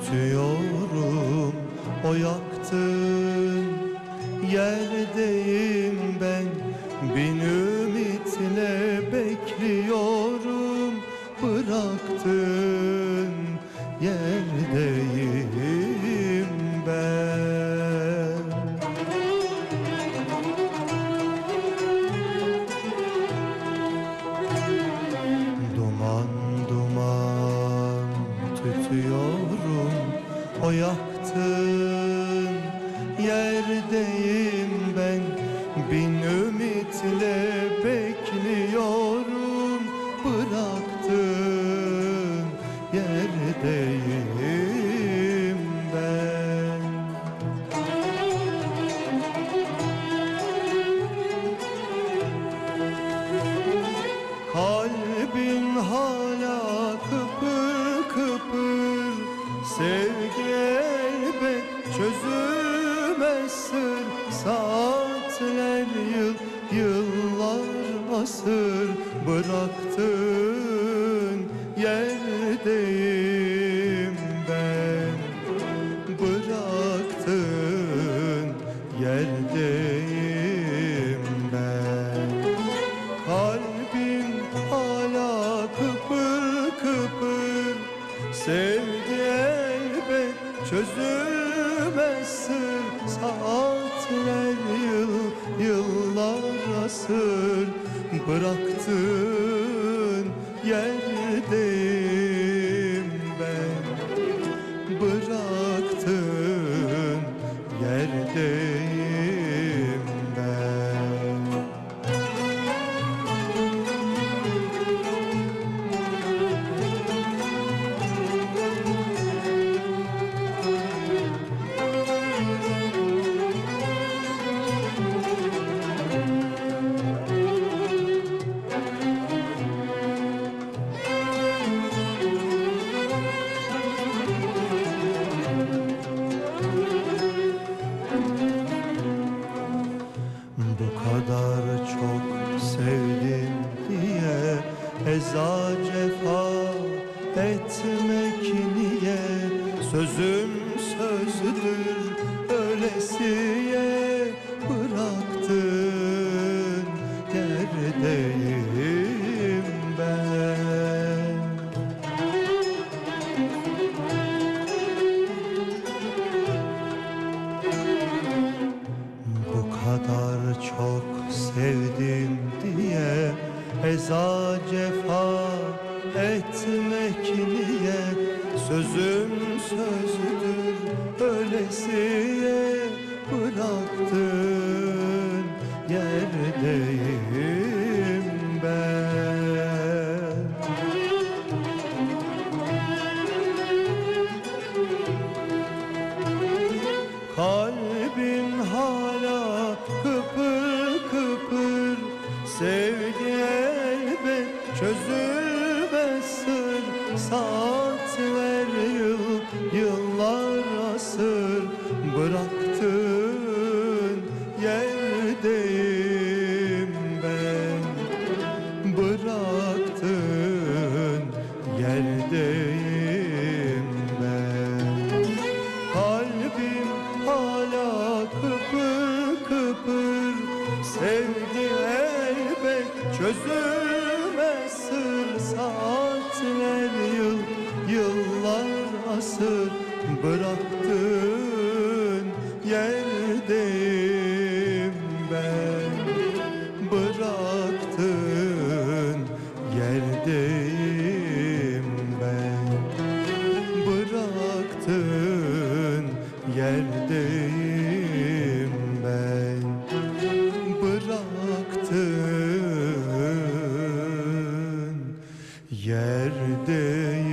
Tütüyorum o yaktın Yerdeyim ben. Bin ümitle bekliyorum. Bıraktın O yaktın yerdeyim ben Bin ümitle bekliyorum. Bıraktın yerdeyim ben. Kalbin hala Saatler yıl, yıllar asır Bıraktın yerdeyim ben. Bıraktın yerdeyim ben. Kalbim hala kıpır kıpır Sevgi elbet çözülmez sır. Saatler yıl, yıllar asır Bıraktın Eza cefa etmek niye? Sözüm sözdür ölesiye Bıraktın. Yerdeyim ben. Bu kadar çok sevdim diye Eza cefa Sözüm sözdür ölesiye Bıraktın yerdeyim ben. Kalbim hala kıpır kıpır Sevgi elbet çözülmez sır. Saatler yıl, yıllar asır Bıraktın yerdeyim ben. Bıraktın yüreğim ben bıraktın yerdeyim.